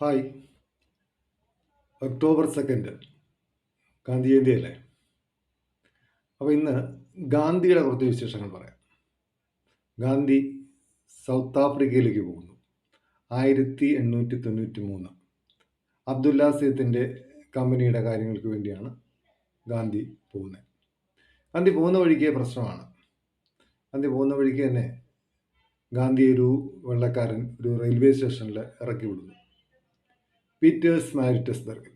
Hi October second Gandhi Jayanti അല്ലേ? അപ്പോൾ ഇന്ന് ഗാന്ധിയുടെ കുറച്ച് വിശേഷങ്ങൾ പറയാം. ഗാന്ധി സൗത്ത് ആഫ്രിക്കയിലേക്ക് പോകുന്നു. ആയിരത്തി എണ്ണൂറ്റി തൊണ്ണൂറ്റി മൂന്ന് അബ്ദുല്ല സീത്തിന്റെ കമ്പനിയുടെ കാര്യങ്ങൾക്ക് വേണ്ടിയാണ് ഗാന്ധി പോകുന്നത്. ഗാന്ധി പോകുന്ന വഴിക്ക് പ്രശ്നമാണ്. ഗാന്ധി പോകുന്ന വഴിക്ക് തന്നെ ഗാന്ധി ഒരു വെള്ളക്കാരൻ ഒരു റെയിൽവേ സ്റ്റേഷനിൽ ഇറക്കി വിടുന്നു. Pietermaritzburg.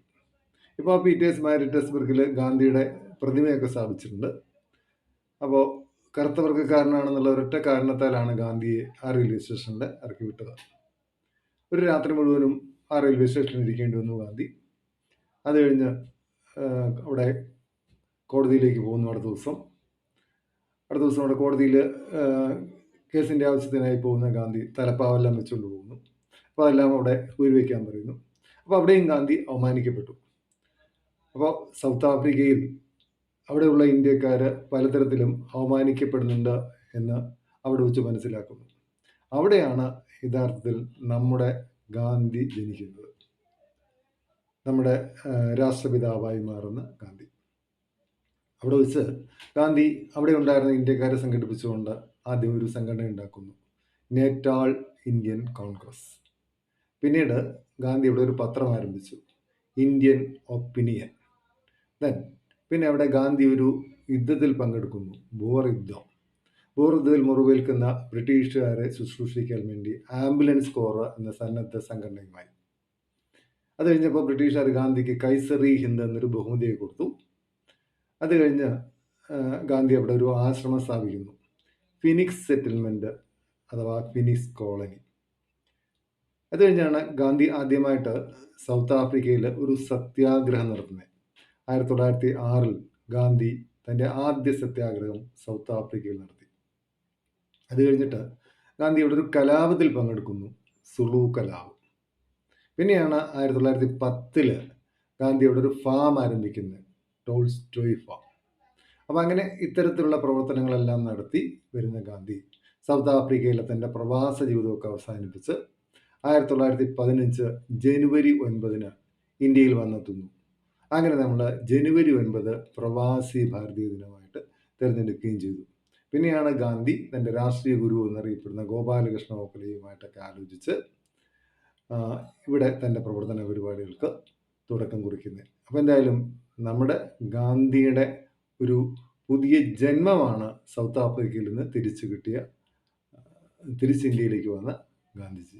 ഇപ്പോൾ ആ പീറ്റേഴ്സ് മാരിറ്റസ്ബർഗിൽ ഗാന്ധിയുടെ പ്രതിമയൊക്കെ സ്ഥാപിച്ചിട്ടുണ്ട്. അപ്പോൾ കറുത്ത വർഗക്കാരനാണെന്നുള്ള ഒരൊറ്റ കാരണത്താലാണ് ഗാന്ധിയെ ആ റെയിൽവേ സ്റ്റേഷനിൽ ഇറക്കി വിട്ടത്. ഒരു രാത്രി മുഴുവനും ആ റെയിൽവേ സ്റ്റേഷനിൽ ഇരിക്കേണ്ടി വന്നു ഗാന്ധി. അത് കഴിഞ്ഞ് അവിടെ കോടതിയിലേക്ക് പോകുന്നു അടുത്ത ദിവസം. അടുത്ത ദിവസം അവിടെ കോടതിയിൽ കേസിന്റെ ആവശ്യത്തിനായി പോകുന്ന ഗാന്ധി തലപ്പാവെല്ലാം വെച്ചുകൊണ്ട് പോകുന്നു. അപ്പോൾ അതെല്ലാം അവിടെ ഊരിവെക്കാൻ പറയുന്നു. അപ്പോൾ അവിടെയും ഗാന്ധി അവമാനിക്കപ്പെട്ടു. അപ്പോൾ സൗത്ത് ആഫ്രിക്കയിൽ അവിടെയുള്ള ഇന്ത്യക്കാർ പലതരത്തിലും അവമാനിക്കപ്പെടുന്നുണ്ട് എന്ന് അവിടെ വെച്ച് മനസ്സിലാക്കുന്നു. അവിടെയാണ് യഥാർത്ഥത്തിൽ നമ്മുടെ ഗാന്ധി ജനിക്കുന്നത്. നമ്മുടെ രാഷ്ട്രപിതാവായി മാറുന്ന ഗാന്ധി. അവിടെ വെച്ച് ഗാന്ധി അവിടെ ഉണ്ടായിരുന്ന ഇന്ത്യക്കാരെ സംഘടിപ്പിച്ചുകൊണ്ട് ആദ്യം ഒരു സംഘടന ഉണ്ടാക്കുന്നു. Natal Indian Congress. പിന്നീട് ഗാന്ധി ഇവിടെ ഒരു പത്രം ആരംഭിച്ചു. ഇന്ത്യൻ ഒപ്പീനിയൻ ദെൻ പിന്നെ അവിടെ ഗാന്ധി ഒരു യുദ്ധത്തിൽ പങ്കെടുക്കുന്നു. ബോർ യുദ്ധം. ബോർ യുദ്ധത്തിൽ മുറിവേൽക്കുന്ന ബ്രിട്ടീഷുകാരെ ശുശ്രൂഷിക്കാൻ വേണ്ടി ആംബുലൻസ് കോർ എന്ന സന്നദ്ധ സംഘടനയുമായി. അത് കഴിഞ്ഞപ്പോൾ ബ്രിട്ടീഷുകാർ ഗാന്ധിക്ക് കൈസറി ഹിന്ദ് എന്നൊരു ബഹുമതിയെ കൊടുത്തു. അത് കഴിഞ്ഞ് ഗാന്ധി അവിടെ ഒരു ആശ്രമം സ്ഥാപിക്കുന്നു. ഫിനിക്സ് സെറ്റിൽമെന്റ് അഥവാ ഫിനിക്സ് കോളനി അത് കഴിഞ്ഞാണ് ഗാന്ധി ആദ്യമായിട്ട് സൗത്ത് ആഫ്രിക്കയിൽ ഒരു സത്യാഗ്രഹം നടത്തുന്നത്. ആയിരത്തി തൊള്ളായിരത്തി ആറിൽ ഗാന്ധി തന്റെ ആദ്യ സത്യാഗ്രഹം സൗത്ത് ആഫ്രിക്കയിൽ നടത്തി. അത് കഴിഞ്ഞിട്ട് ഗാന്ധി ഇവിടെ ഒരു കലാപത്തിൽ പങ്കെടുക്കുന്നു സുളു കലാപം. പിന്നെയാണ് ആയിരത്തി തൊള്ളായിരത്തി പത്തിൽ ഗാന്ധി ഇവിടെ ഒരു ഫാം ആരംഭിക്കുന്നത് ടോൾസ്റ്റോയ് ഫാം. അപ്പോൾ അങ്ങനെ ഇത്തരത്തിലുള്ള പ്രവർത്തനങ്ങളെല്ലാം നടത്തി വരുന്ന ഗാന്ധി സൗത്ത് ആഫ്രിക്കയിലെ തന്റെ പ്രവാസ ജീവിതമൊക്കെ അവസാനിപ്പിച്ച് ആയിരത്തി തൊള്ളായിരത്തി പതിനഞ്ച് ജനുവരി ഒൻപതിന് ഇന്ത്യയിൽ വന്നെത്തുന്നു. അങ്ങനെ നമ്മൾ ജനുവരി ഒൻപത് പ്രവാസി ഭാരതീയ ദിനമായിട്ട് തിരഞ്ഞെടുക്കുകയും ചെയ്തു. പിന്നെയാണ് ഗാന്ധി തന്റെ രാഷ്ട്രീയ ഗുരു എന്നറിയപ്പെടുന്ന ഗോപാലകൃഷ്ണ ഗോഖലെയുമായിട്ടൊക്കെ ആലോചിച്ച് ഇവിടെ തന്റെ പ്രവർത്തന പരിപാടികൾക്ക് തുടക്കം കുറിക്കുന്നത്. അപ്പോൾ എന്തായാലും നമ്മുടെ ഗാന്ധിയുടെ ഒരു പുതിയ ജന്മമാണ് സൗത്ത് ആഫ്രിക്കയിൽ നിന്ന് തിരിച്ചു കിട്ടിയ തിരിച്ച് ഇന്ത്യയിലേക്ക് വന്ന ഗാന്ധിജി.